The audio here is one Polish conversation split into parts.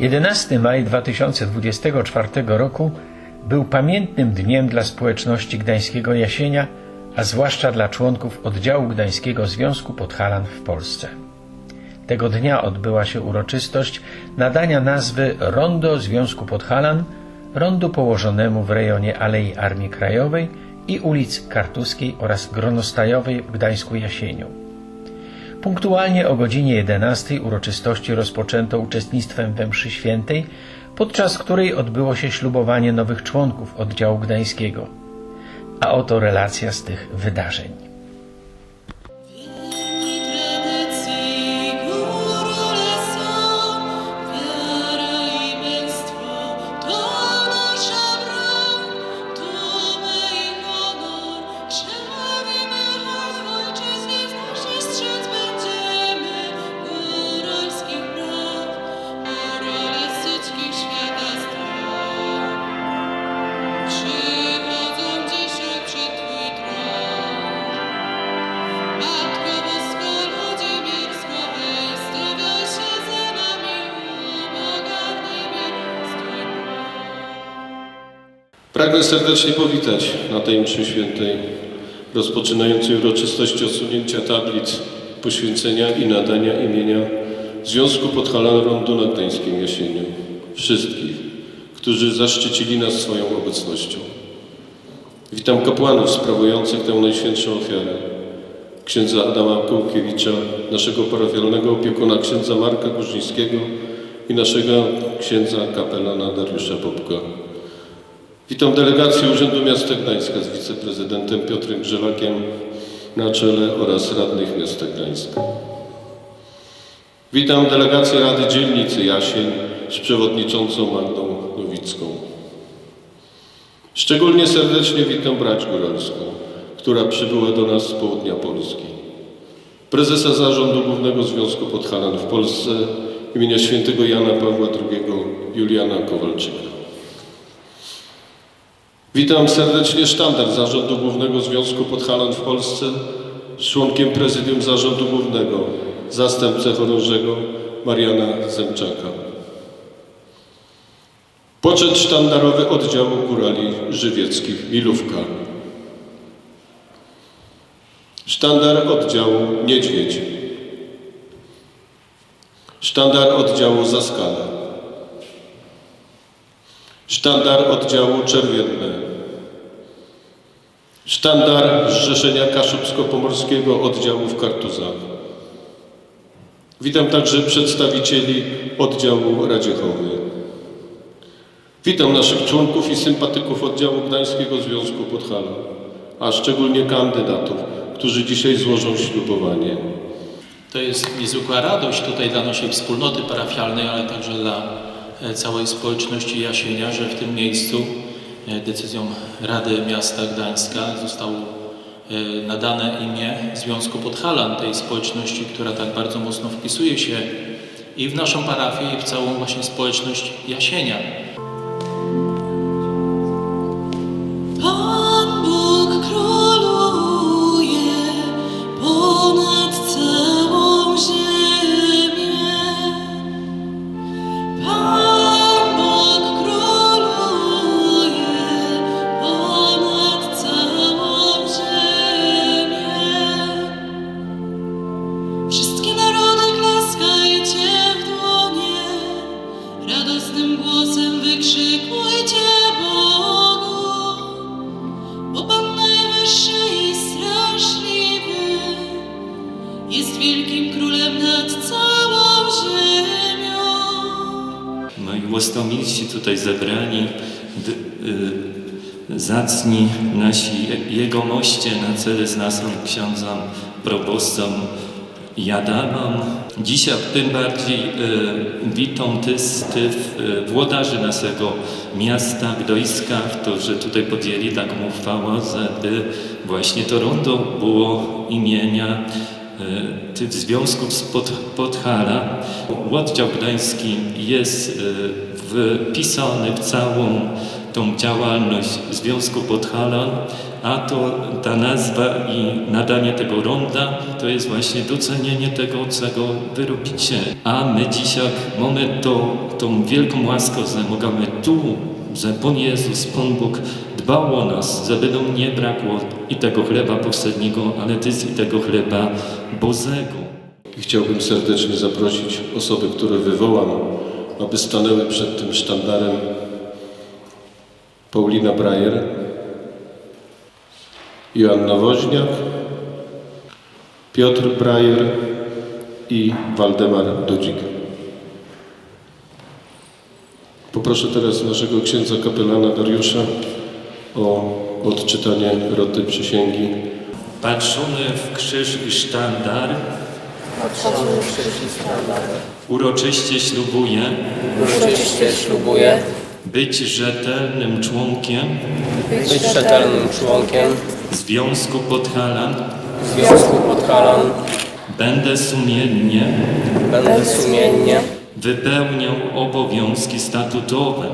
11 maj 2024 roku był pamiętnym dniem dla społeczności gdańskiego Jasienia, a zwłaszcza dla członków oddziału Gdańskiego Związku Podhalan w Polsce. Tego dnia odbyła się uroczystość nadania nazwy Rondo Związku Podhalan rondu położonemu w rejonie Alei Armii Krajowej i ulic Kartuskiej oraz Gronostajowej w Gdańsku Jasieniu. Punktualnie o godzinie 11 uroczystości rozpoczęto uczestnictwem we mszy świętej, podczas której odbyło się ślubowanie nowych członków oddziału gdańskiego. A oto relacja z tych wydarzeń. Pragnę serdecznie powitać na tej mszy świętej, rozpoczynającej uroczystość odsunięcia tablic poświęcenia i nadania imienia Związku Podhalan Rondu na Gdańskim Jesieniu. Wszystkich, którzy zaszczycili nas swoją obecnością. Witam kapłanów sprawujących tę najświętszą ofiarę. Księdza Adama Kołkiewicza, naszego parafialnego opiekuna księdza Marka Górzyńskiego i naszego księdza kapelana Dariusza Popka. Witam delegację Urzędu Miasta Gdańska z wiceprezydentem Piotrem Grzelakiem na czele oraz radnych miasta Gdańska. Witam delegację Rady Dzielnicy Jasień z przewodniczącą Magdą Nowicką. Szczególnie serdecznie witam brać góralską, która przybyła do nas z południa Polski. Prezesa Zarządu Głównego Związku Podhalan w Polsce imienia świętego Jana Pawła II Juliana Kowalczyka. Witam serdecznie sztandar Zarządu Głównego Związku Podhalan w Polsce członkiem Prezydium Zarządu Głównego, zastępcę chorążego Mariana Zemczaka. Poczet sztandarowy oddziału górali żywieckich Milówka. Sztandar oddziału Niedźwiedź. Sztandar oddziału Zaskala. Sztandar oddziału Czerwienne. Sztandar Zrzeszenia Kaszubsko-Pomorskiego oddziału w Kartuzach. Witam także przedstawicieli oddziału Radziechowy. Witam naszych członków i sympatyków oddziału Gdańskiego Związku Podhala, a szczególnie kandydatów, którzy dzisiaj złożą ślubowanie. To jest niezwykła radość tutaj dla naszej wspólnoty parafialnej, ale także dla e, całej społeczności Jasienia, że w tym miejscu decyzją Rady Miasta Gdańska zostało e, nadane imię Związku Podhalan, tej społeczności, która tak bardzo mocno wpisuje się i w naszą parafię, i w całą właśnie społeczność Jasienia. Tutaj zebrani, y, zacni nasi jegomoście na czele z naszą ksiądzą probostą Jadamą. Dzisiaj tym bardziej y, witam tych, y, włodarzy naszego miasta Gdańska, którzy tutaj podjęli taką uchwałę, żeby właśnie to rondo było imienia e, tych związków z pod, Podhala. Oddział Gdański jest e, wpisany w całą tą działalność Związku Podhalan, a to ta nazwa i nadanie tego ronda to jest właśnie docenienie tego, czego wy robicie. A my dzisiaj mamy to, tą wielką łaskę, że możemy tu, że Pan Jezus, Pan Bóg dbał o nas, żeby nam nie brakło i tego chleba powszedniego, ale też i tego chleba Bożego. I chciałbym serdecznie zaprosić osoby, które wywołam, aby stanęły przed tym sztandarem. Paulina Brajer, Joanna Woźniak, Piotr Brajer i Waldemar Dudzik. Poproszę teraz naszego księdza kapelana Dariusza o odczytanie roty przysięgi. Patrzony w krzyż i sztandar, uroczyście ślubuję. Uroczyście ślubuję. Być rzetelnym członkiem. Być rzetelnym członkiem. Związku Podhalan, Związku Podhalan. będę sumiennie. Będę sumiennie. Wypełniał obowiązki statutowe,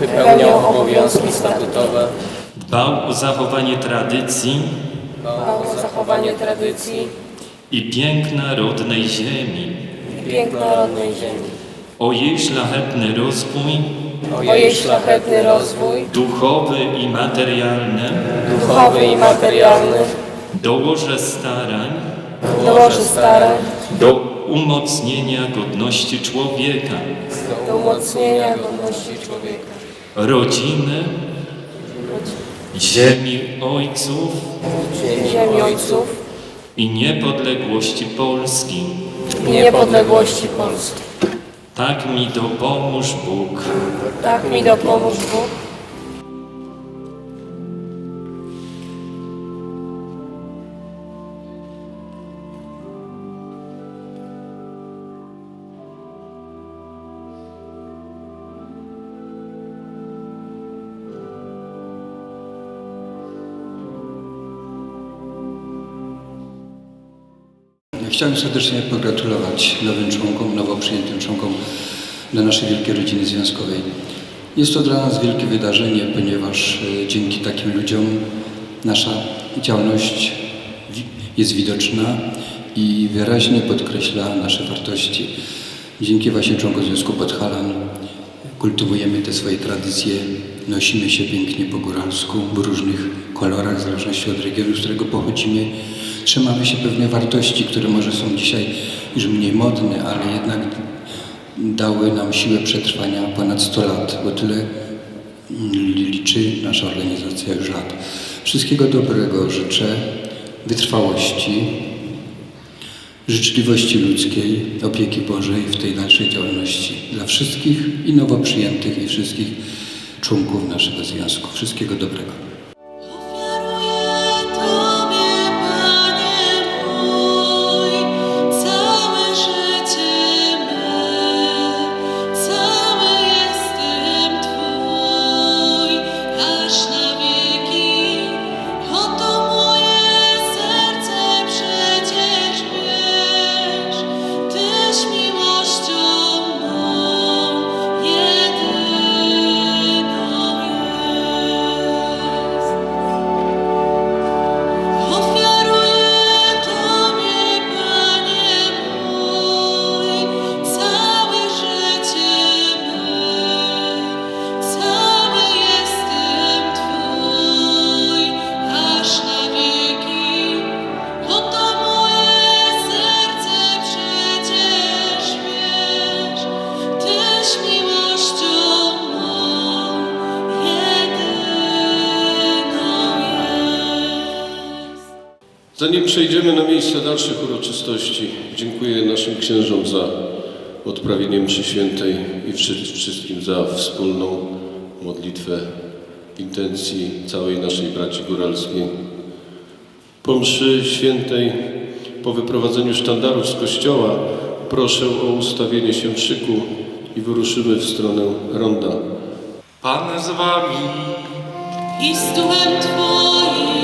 wypełniał obowiązki statutowe, dbał o zachowanie tradycji. Dbał o zachowanie tradycji i piękna rodnej ziemi, piękna rodnej ziemi, o jej szlachetny rozwój. O jej szlachetny rozwój. Duchowy i materialny, duchowy i materialny, dołożę starań. Dołoży starań. Do umocnienia godności człowieka, do umocnienia godności człowieka, rodziny, ziemi ojców. Ziemi ojców i niepodległości Polski. i niepodległości Polski. Tak mi dopomóż Bóg. Tak mi dopomóż Bóg. Chciałem serdecznie pogratulować nowym członkom, nowo przyjętym członkom do naszej wielkiej rodziny związkowej. Jest to dla nas wielkie wydarzenie, ponieważ e, dzięki takim ludziom nasza działalność jest widoczna i wyraźnie podkreśla nasze wartości. Dzięki właśnie członkom Związku Podhalan kultywujemy te swoje tradycje, nosimy się pięknie po góralsku, w różnych kolorach, w zależności od regionu, z którego pochodzimy. Trzymamy się pewnych wartości, które może są dzisiaj już mniej modne, ale jednak dały nam siłę przetrwania ponad 100 lat, bo tyle liczy nasza organizacja już lat. Wszystkiego dobrego życzę, wytrwałości, życzliwości ludzkiej, opieki Bożej w tej dalszej działalności dla wszystkich i nowo przyjętych i wszystkich członków naszego związku. Wszystkiego dobrego. Przejdziemy na miejsce dalszych uroczystości, dziękuję naszym księżom za odprawienie mszy świętej i wszy- wszystkim za wspólną modlitwę w intencji całej naszej braci góralskiej. Po mszy świętej, po wyprowadzeniu sztandarów z kościoła, proszę o ustawienie się w szyku i wyruszymy w stronę ronda. Pan z wami, I z duchem Twoim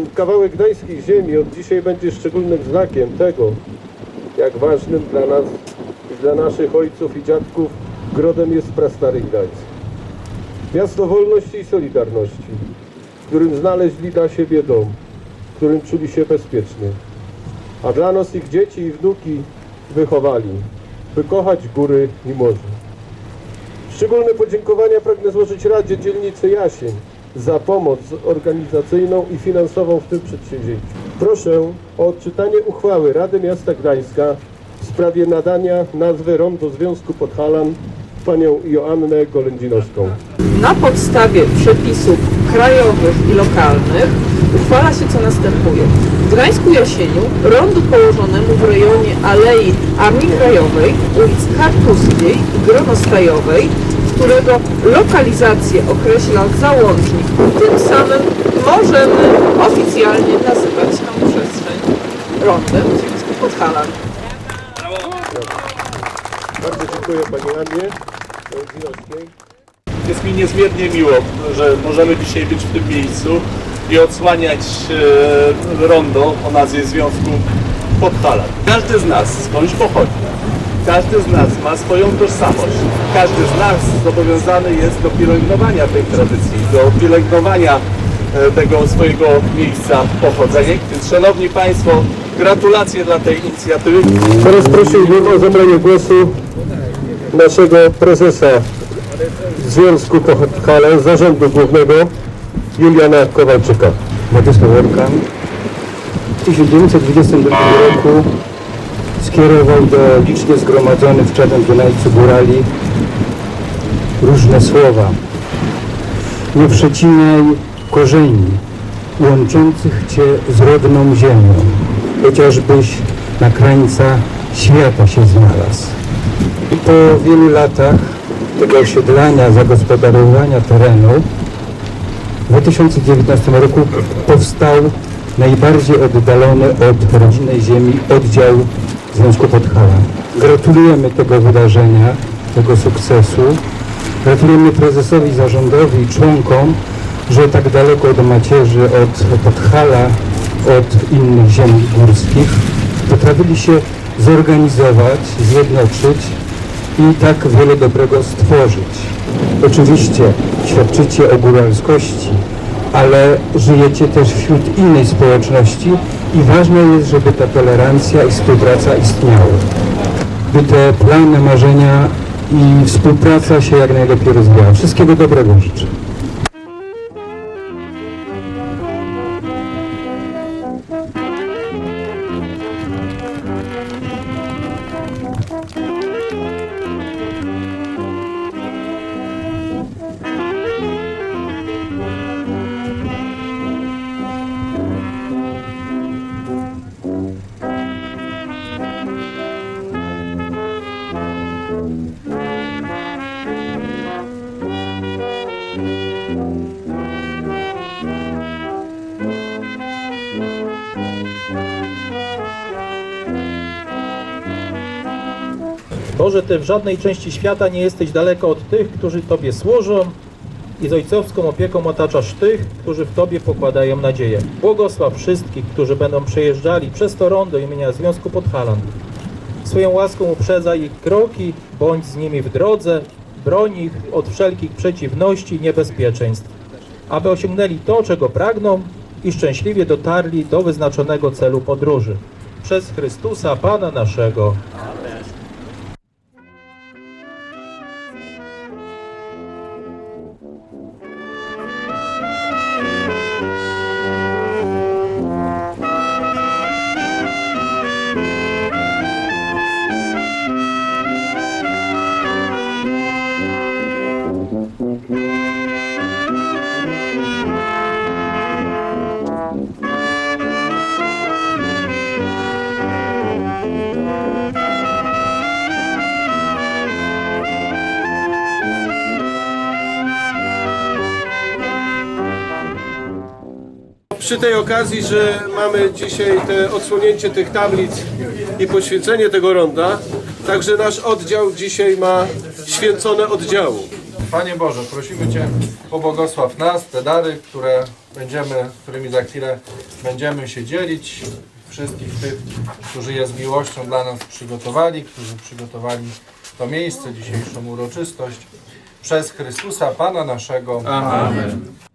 Ten kawałek gdańskiej ziemi od dzisiaj będzie szczególnym znakiem tego, jak ważnym dla nas i dla naszych ojców i dziadków grodem jest prastary Gdańsk. Miasto wolności i solidarności, w którym znaleźli dla siebie dom, w którym czuli się bezpiecznie. A dla nas ich dzieci i wnuki wychowali, by kochać góry i morze. Szczególne podziękowania pragnę złożyć Radzie Dzielnicy Jasień za pomoc organizacyjną i finansową w tym przedsięwzięciu. Proszę o odczytanie uchwały Rady Miasta Gdańska w sprawie nadania nazwy Rondo Związku Podhalan panią Joannę Golędzinowską. Na podstawie przepisów krajowych i lokalnych uchwala się co następuje. W Gdańsku Jasieniu rondu położonemu w rejonie Alei Armii Krajowej, ulic Kartuskiej i Gronostajowej, którego lokalizację określa załącznik. Tym samym możemy oficjalnie nazywać tą przestrzeń rondem Związku Podhalan. Bardzo dziękuję pani Annie. Jest mi niezmiernie miło, że możemy dzisiaj być w tym miejscu i odsłaniać e, rondo o nazwie Związku Podhalan. Każdy z nas skądś pochodzi. Każdy z nas ma swoją tożsamość. Każdy z nas zobowiązany jest do pielęgnowania tej tradycji, do pielęgnowania e, tego swojego miejsca pochodzenia. Więc szanowni Państwo, gratulacje dla tej inicjatywy. Teraz prosiłbym o zabranie głosu naszego prezesa Związku Podhalan Zarządu Głównego Juliana Kowalczyka. Władysław Orkan w 1922 roku skierował do licznie zgromadzonych w Czarnym Dunajcu górali różne słowa. Nie przecinaj korzeni łączących Cię z rodną ziemią, chociażbyś na krańca świata się znalazł. I po wielu latach tego osiedlania, zagospodarowania terenu w 2019 roku powstał najbardziej oddalony od rodzinnej ziemi oddział Związku Podhalan. Gratulujemy tego wydarzenia, tego sukcesu. Gratulujemy prezesowi zarządowi członkom, że tak daleko od macierzy, od Podhala, od innych ziem górskich potrafili się zorganizować, zjednoczyć i tak wiele dobrego stworzyć. Oczywiście świadczycie o góralskości, ale żyjecie też wśród innej społeczności i ważne jest, żeby ta tolerancja i współpraca istniały. By te plany, marzenia i współpraca się jak najlepiej rozwijała. Wszystkiego dobrego życzę. Boże, Ty w żadnej części świata nie jesteś daleko od tych, którzy Tobie służą i z ojcowską opieką otaczasz tych, którzy w Tobie pokładają nadzieję. Błogosław wszystkich, którzy będą przejeżdżali przez to rondo imienia Związku Podhalan. Swoją łaską uprzedzaj ich kroki, bądź z nimi w drodze Broń ich od wszelkich przeciwności i niebezpieczeństw, aby osiągnęli to, czego pragną i szczęśliwie dotarli do wyznaczonego celu podróży. Przez Chrystusa Pana naszego. Przy tej okazji, że mamy dzisiaj te odsłonięcie tych tablic i poświęcenie tego ronda, także nasz oddział dzisiaj ma święcone oddziału. Panie Boże, prosimy Cię, pobłogosław nas, te dary, które będziemy, którymi za chwilę będziemy się dzielić. Wszystkich tych, którzy je z miłością dla nas przygotowali, którzy przygotowali to miejsce, dzisiejszą uroczystość. Przez Chrystusa Pana naszego. Amen.